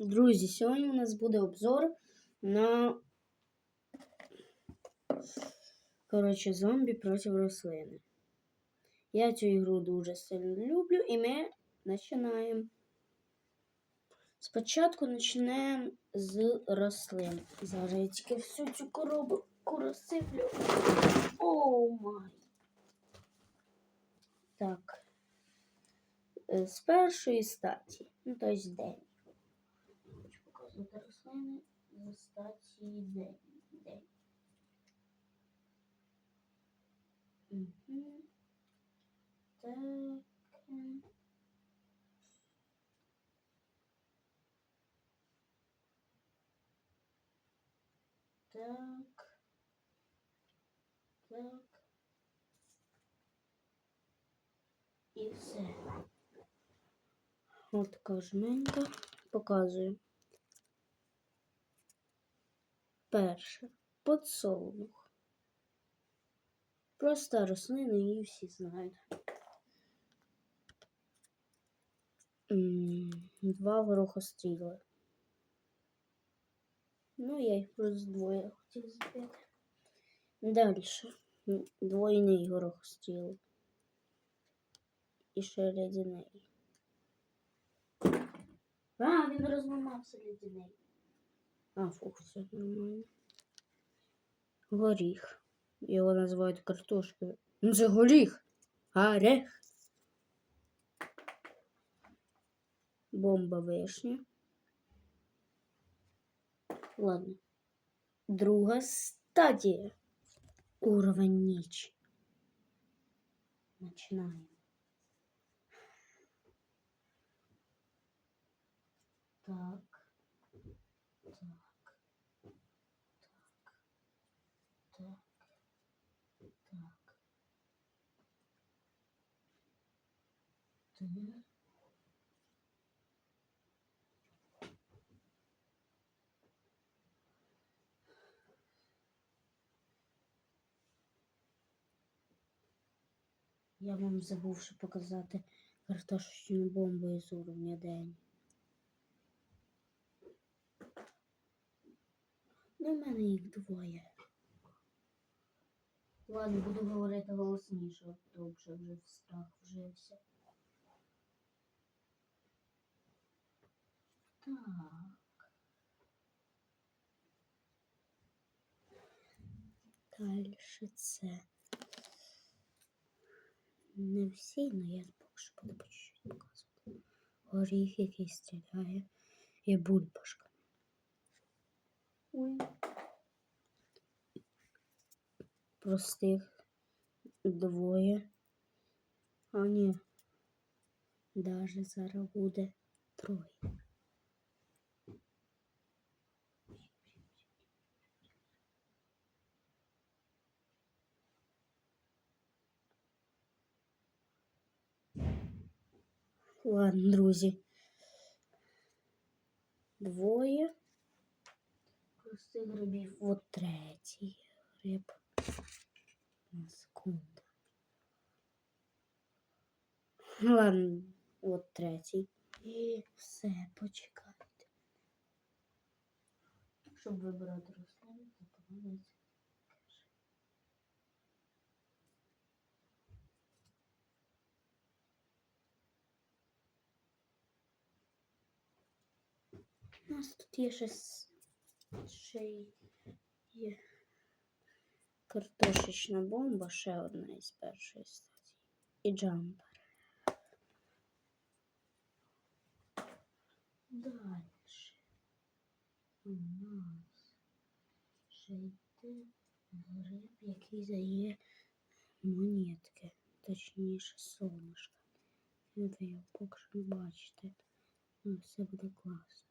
Друзі, сьогодні у нас буде обзор на коротше, зомбі проти рослини. Я цю ігру дуже сильно люблю і ми починаємо. Спочатку почнемо з рослин. Зараз я тільки всю цю коробку розсиплю. Оу май. Так. З першої статі. Ну, тобто день. Показувати рослини з статі день. день. Угу. Так. Так. Так. І все. От така жменька. Показую. Перше. Подсолнух. Проста рослина, її всі знають. Два горохостріли. Ну, я їх просто двоє хотів збити. Далі. Двойний горохостріл. І ще ледяний. А, він розламався ледяний. А, все нормально. Горіх. Його називають картошкою. Ну, це горіх. Орех. Бомба вишня. Ладно. Друга стадія. Уровень ніч. Починаємо. Так. Так. Так. Так. Я вам забувши показати картошечну бомбу із уровня день. Ну, в мене їх двоє. Ладно, буду говорити голосніше, то вже вже страх вжився. Так. Далі це. Не всі, але я поки що буду по чуть-чуть показувати. Горіх, який стріляє, і бульбашка. Ой. Простих двоє. А ні. Даже зараз буде троє. Ладно, друзі. Двоє. Простих грибів. От третій гриб. Секунду. Ладно, от третій. І все, почекайте. Щоб вибирати У нас тут є ще, с- ще є картошечна бомба, ще одна із першої стадії. І джампер. Далі. У нас ще йде гриб, який дає монетки, точніше солнышко. Ви його поки що бачите. Ну, все буде класно.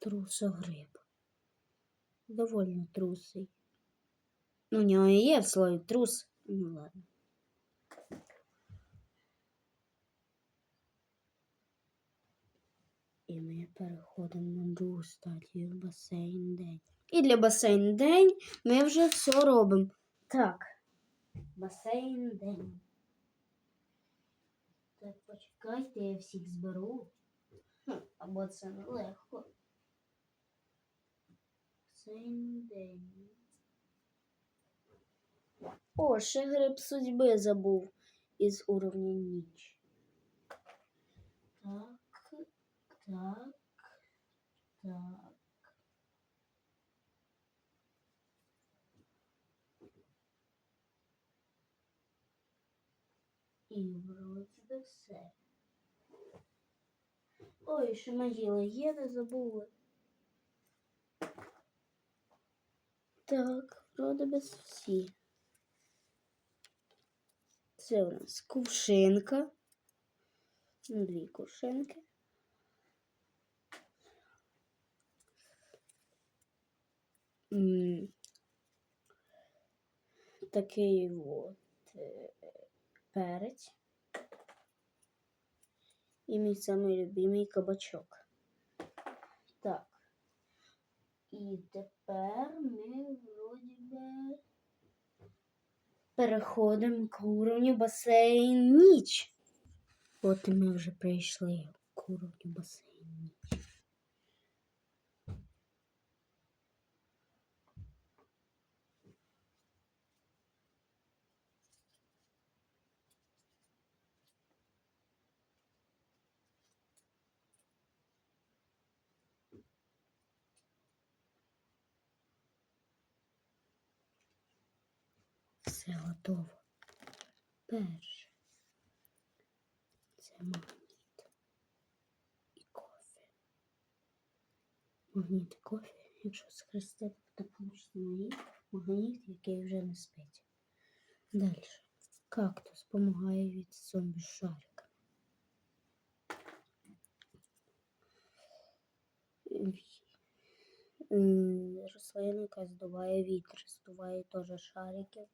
Трусогриб. Довольно трусий. Ну, у нього і є в слові трус. Ну ладно. І ми переходимо на другу стадію басейн день. І для басейн день ми вже все робимо. Так. Басейн день. Так, почекайте, я всіх зберу. Хм, Або це нелегко. Цей день. О, ще гриб судьби забув із уровня ніч. Так, так, так. І вроді би все. Ой, ще могила є, не забули. Так, вроді би всі. Це у нас кувшинка. Дві кувшинки. Такий от е, перець. І мій самий любимий кабачок. Так. І тепер ми вроді би переходимо к уровню басейн ніч. От і ми вже прийшли к уровню басейн ніч. Все готово. Перше. Це магніт і кофе. Магніт і кофе, якщо схрестити, то магніт, магніт, який вже не спить. Далі. Кактус допомагає від зомбі шарика. Рослина, яка здуває вітер, здуває теж шарики.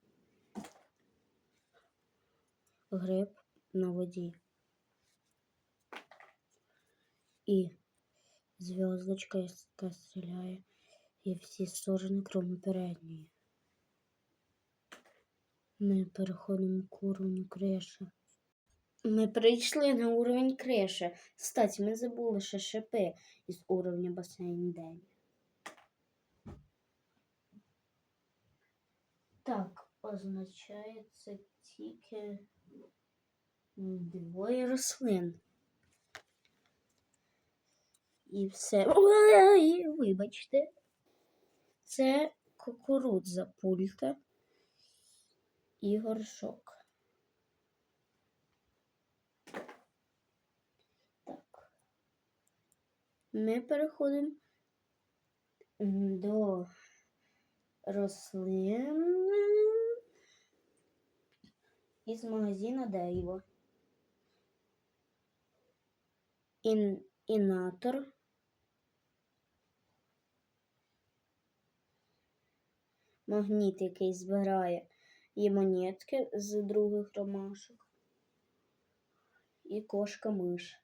Гриб на воді. І зв'язочка, яка стріляє і всі сторони, крім передньої. Ми переходимо к уровню криша. Ми прийшли на уровень криша. Кстати, ми забули ще шипи із уровня басейн день. Так, означає це тільки двоє рослин. І все. Ой, вибачте. Це кукурудза пульта і горшок. Так. Ми переходимо до рослин із магазина Дейво. Ін, інатор. Магніт, який збирає і монетки з других ромашок. І кошка миш.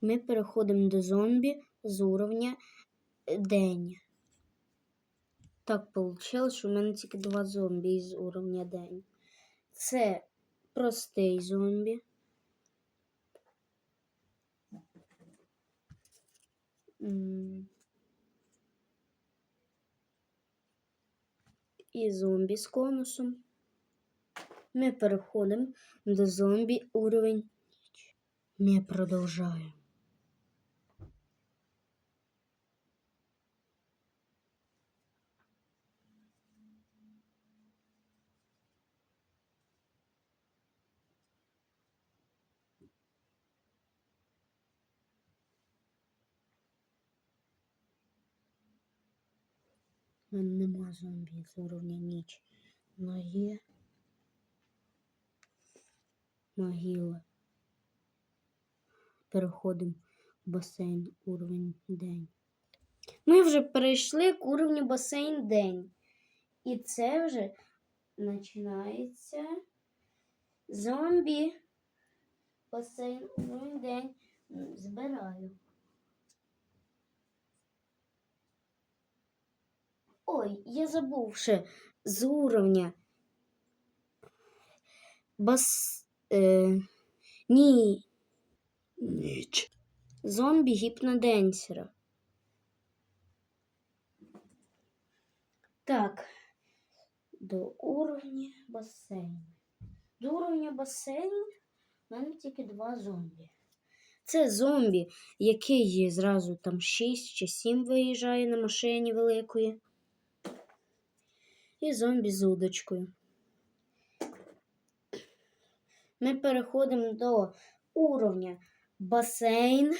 Ми переходимо до зомбі з уровня день. Так вийшло, що в мене тільки два зомбі з уровня день. Це простий зомбі. І зомбі з конусом. Ми переходимо до зомбі уровень. Ми продовжаємо. У мене нема зомбі з уровня ніч. Но є могила. Переходимо в басейн уровень день. Ми вже перейшли к уровню басейн день. І це вже починається зомбі. Басейн уровень день. Збираю. Ой, я забув ще з уровня бас... Е... Ні. Ніч. Зомбі гіпноденсера. Так. До уровня басейну. До уровня басейну в мене тільки два зомбі. Це зомбі, який зразу там 6 чи 7 виїжджає на машині великої. І зомбі з удочкою. Ми переходимо до уровня басейн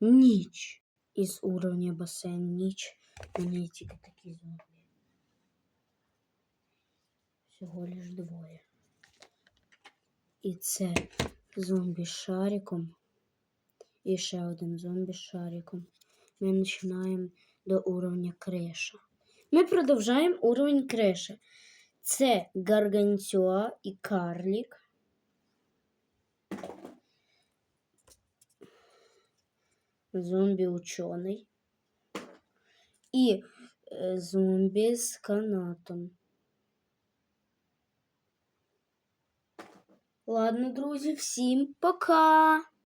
ніч. Із уровня басейн ніч. Мене тільки такі зомбі. Всього лиш двоє. І це зомбі з шариком. І ще один зомбі з шариком. Ми починаємо до уровня криша. Ми продовжаємо уровень криша. Це гаргантюа і карлік. Зомбі учений. І е, зомбі з канатом. Ладно, друзі, всім пока!